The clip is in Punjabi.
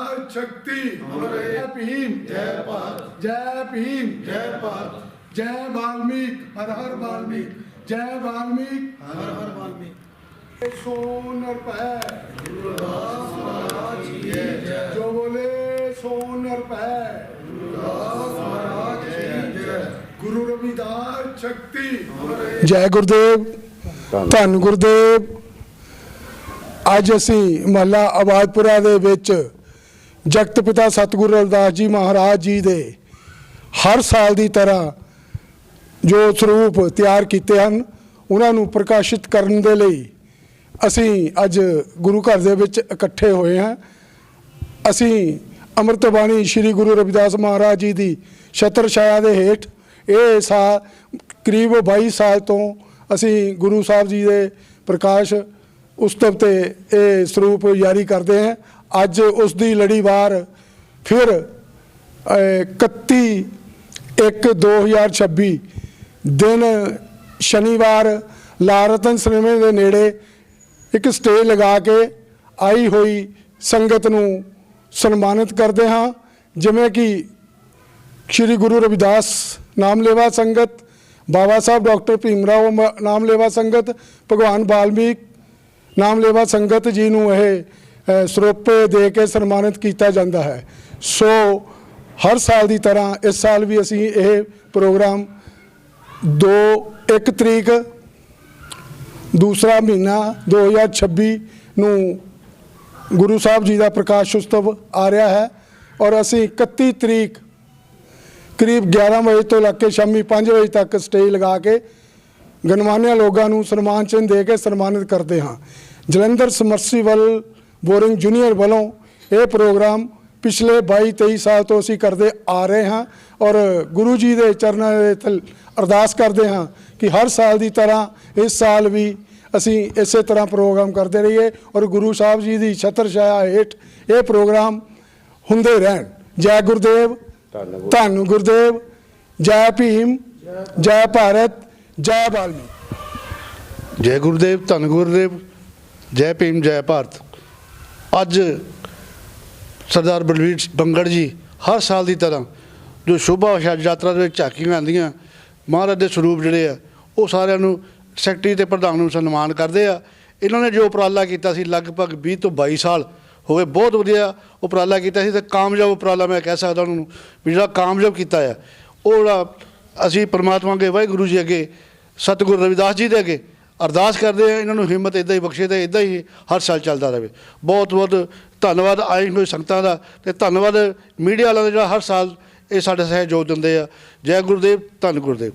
ਮਹਾ ਸ਼ਕਤੀ ਹੋਰੇ ਭੀਮ ਜੈ ਭਾਰਤ ਜੈ ਭੀਮ ਜੈ ਭਾਰਤ ਜੈ ਵਾਲਮੀਕ ਹਰ ਹਰ ਵਾਲਮੀਕ ਜੈ ਵਾਲਮੀਕ ਹਰ ਹਰ ਵਾਲਮੀਕ ਸੋਨ ਰਪੈ ਗੁਰਦਾਸ ਮਹਾਰਾਜ ਜੀ ਜੋ ਬੋਲੇ ਸੋਨ ਰਪੈ ਗੁਰਦਾਸ ਮਹਾਰਾਜ ਜੀ ਗੁਰੂ ਰਵਿਦਾਸ ਸ਼ਕਤੀ ਜੈ ਗੁਰਦੇਵ ਧੰਨ ਗੁਰਦੇਵ ਅੱਜ ਅਸੀਂ ਮਹੱਲਾ ਆਬਾਦਪੁਰਾ ਦੇ ਵਿੱਚ ਜਗਤ ਪਿਤਾ ਸਤਿਗੁਰੂ ਰਵਿਦਾਸ ਜੀ ਮਹਾਰਾਜ ਜੀ ਦੇ ਹਰ ਸਾਲ ਦੀ ਤਰ੍ਹਾਂ ਜੋ ਸਰੂਪ ਤਿਆਰ ਕੀਤੇ ਹਨ, ਉਹਨਾਂ ਨੂੰ ਪ੍ਰਕਾਸ਼ਿਤ ਕਰਨ ਦੇ ਲਈ ਅਸੀਂ ਅੱਜ ਗੁਰੂ ਘਰ ਦੇ ਵਿੱਚ ਇਕੱਠੇ ਹੋਏ ਹਾਂ। ਅਸੀਂ ਅੰਮ੍ਰਿਤ ਬਾਣੀ ਸ੍ਰੀ ਗੁਰੂ ਰਵਿਦਾਸ ਮਹਾਰਾਜ ਜੀ ਦੀ ਛਤਰ ਛਾਇਆ ਦੇ ਹੇਠ ਇਹ ਸਾਲ ਕਰੀਬ 22 ਸਾਲ ਤੋਂ ਅਸੀਂ ਗੁਰੂ ਸਾਹਿਬ ਜੀ ਦੇ ਪ੍ਰਕਾਸ਼ ਉਸਤਵ ਤੇ ਇਹ ਸਰੂਪ ਜਾਰੀ ਕਰਦੇ ਹਾਂ। ਅੱਜ ਉਸ ਦੀ ਲੜੀਵਾਰ ਫਿਰ ਅਹ, 31 1 2026 ਦਿਨ ਸ਼ਨੀਵਾਰ ਲਾਰਤਨ ਸਿਨੇਮੇ ਦੇ ਨੇੜੇ ਇੱਕ ਸਟੇਜ ਲਗਾ ਕੇ ਆਈ ਹੋਈ ਸੰਗਤ ਨੂੰ ਸਨਮਾਨਿਤ ਕਰਦੇ ਹਾਂ ਜਿਵੇਂ ਕਿ ਸ਼੍ਰੀ ਗੁਰੂ ਰਵਿਦਾਸ ਨਾਮਲੇਵਾ ਸੰਗਤ ਬਾਬਾ ਸਾਹਿਬ ਡਾਕਟਰ ਭੀਮ ਰਾਓ ਨਾਮਲੇਵਾ ਸੰਗਤ ਭਗਵਾਨ ਬਾਲਮੀਕ ਨਾਮਲੇਵਾ ਸੰਗਤ ਜੀ ਨੂੰ ਇਹ ਸਰੋਪੇ ਦੇ ਕੇ ਸਨਮਾਨਿਤ ਕੀਤਾ ਜਾਂਦਾ ਹੈ। ਸੋ ਹਰ ਸਾਲ ਦੀ ਤਰ੍ਹਾਂ ਇਸ ਸਾਲ ਵੀ ਅਸੀਂ ਇਹ ਪ੍ਰੋਗਰਾਮ 2 1 ਤਰੀਕ ਦੂਸਰਾ ਮਹੀਨਾ 2026 ਨੂੰ ਗੁਰੂ ਸਾਹਿਬ ਜੀ ਦਾ ਪ੍ਰਕਾਸ਼ ਉਤਸਵ ਆ ਰਿਹਾ ਹੈ ਔਰ ਅਸੀਂ 31 ਤਰੀਕ ਕਰੀਬ 11 ਵਜੇ ਤੋਂ ਲੈ ਕੇ ਸ਼ਾਮੀ 5 ਵਜੇ ਤੱਕ ਸਟੇਜ ਲਗਾ ਕੇ ਗਣਮਾਨਿਆ ਲੋਕਾਂ ਨੂੰ ਸਨਮਾਨ ਚਿੰਨ੍ਹ ਦੇ ਕੇ ਸਨਮਾਨਿਤ ਕਰਦੇ ਹਾਂ। ਜਲੰਧਰ ਸਮਰਸੀਵਲ ਬੋਰਿੰਗ ਜੂਨੀਅਰ ਵੱਲੋਂ ਇਹ ਪ੍ਰੋਗਰਾਮ ਪਿਛਲੇ 22 23 ਸਾਲ ਤੋਂ ਅਸੀਂ ਕਰਦੇ ਆ ਰਹੇ ਹਾਂ ਔਰ ਗੁਰੂ ਜੀ ਦੇ ਚਰਨਾਂ ਦੇ ਤਲ ਅਰਦਾਸ ਕਰਦੇ ਹਾਂ ਕਿ ਹਰ ਸਾਲ ਦੀ ਤਰ੍ਹਾਂ ਇਸ ਸਾਲ ਵੀ ਅਸੀਂ ਇਸੇ ਤਰ੍ਹਾਂ ਪ੍ਰੋਗਰਾਮ ਕਰਦੇ ਰਹੀਏ ਔਰ ਗੁਰੂ ਸਾਹਿਬ ਜੀ ਦੀ ਛਤਰ ਛਾਇਆ ਹੇਠ ਇਹ ਪ੍ਰੋਗਰਾਮ ਹੁੰਦੇ ਰਹਿਣ। ਜੈ ਗੁਰਦੇਵ, ਧੰਨ ਗੁਰਦੇਵ, ਜੈ ਭੀਮ, ਜੈ ਭਾਰਤ, ਜੈ ਬਾਲਮੀ ਜੈ ਗੁਰਦੇਵ, ਧੰਨ ਗੁਰਦੇਵ, ਜੈ ਭੀਮ, ਜੈ ਭਾਰਤ। ਅੱਜ ਸਰਦਾਰ ਬਲਵੀਰ ਬੰਗੜ ਜੀ ਹਰ ਸਾਲ ਦੀ ਤਰ੍ਹਾਂ ਜੋ ਸ਼ੋਭਾ ਯਾਤਰਾ ਦੇ ਵਿੱਚ ਝਾਕੀਆਂ ਆਉਂਦੀਆਂ, ਮਹਾਰਾਜ ਦੇ ਸਰੂਪ ਜਿਹੜੇ ਆ, ਉਹ ਸਾਰਿਆਂ ਨੂੰ ਸੈਕਟਰੀ ਤੇ ਪ੍ਰਧਾਨ ਨੂੰ ਸਨਮਾਨ ਕਰਦੇ ਆ। ਇਹਨਾਂ ਨੇ ਜੋ ਉਪਰਾਲਾ ਕੀਤਾ ਸੀ ਲਗਭਗ 20 ਤੋਂ 22 ਸਾਲ ਹੋ ਗਏ, ਬਹੁਤ ਵਧੀਆ ਉਪਰਾਲਾ ਕੀਤਾ ਸੀ ਤੇ ਕਾਮਯਾਬ ਉਪਰਾਲਾ ਮੈਂ ਕਹਿ ਸਕਦਾ ਉਹਨਾਂ ਨੂੰ ਵੀ ਜਿਹੜਾ ਕਾਮਯਾਬ ਕੀਤਾ ਆ, ਉਹ ਜਿਹੜਾ ਅਸੀਂ ਪਰਮਾਤਮਾ ਅੱਗੇ, ਵਾਹਿਗੁਰੂ ਜੀ ਅੱਗੇ, ਸਤਿਗੁਰੂ ਰਵਿਦਾਸ ਜੀ ਦੇ ਅੱਗੇ ਅਰਦਾਸ ਕਰਦੇ ਆ ਇਹਨਾਂ ਨੂੰ ਹਿੰਮਤ ਇਦਾਂ ਹੀ ਬਖਸ਼ੇ ਤੇ ਇਦਾਂ ਹੀ ਹਰ ਸਾਲ ਚੱਲਦਾ ਰਹੇ। ਬਹੁਤ ਬਹੁਤ ਧੰਨਵਾਦ ਆਈ ਹੋਈ ਸੰਗਤਾਂ ਦਾ ਤੇ ਧੰਨਵਾਦ ਮੀਡੀਆ ਵਾਲਿਆਂ ਦਾ ਜਿਹੜਾ ਹਰ ਸਾਲ ਇਹ ਸਾਡੇ ਸਹਿਯੋਗ ਦਿੰਦੇ ਆ। ਜੈ ਗੁਰਦੇਵ, ਧੰਨ ਗੁਰਦੇਵ।